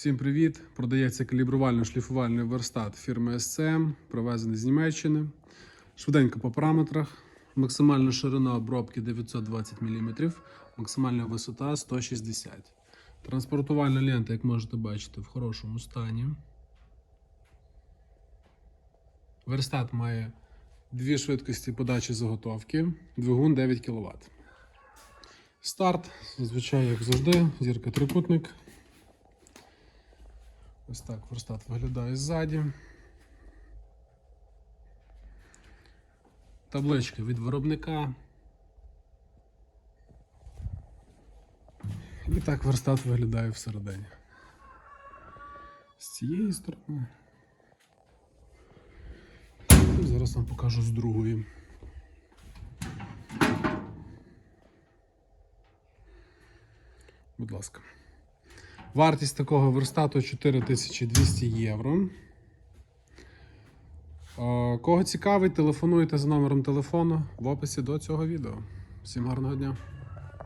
Всім привіт! Продається калібрувально-шліфувальний верстат фірми SCM, привезений з Німеччини. Швиденько по параметрах. Максимальна ширина обробки 920 мм, максимальна висота 160 Транспортувальна лента, як можете бачити, в хорошому стані. Верстат має дві швидкості подачі заготовки, двигун 9 кВт. Старт, зазвичай, як завжди, зірка трикутник. Ось так верстат виглядає ззаді. Табличка від виробника. І так верстат виглядає всередині. З цієї сторони. І зараз вам покажу з другої. Будь ласка. Вартість такого верстату 4200 євро. Е, Кого цікавить, телефонуйте за номером телефону в описі до цього відео. Всім гарного дня!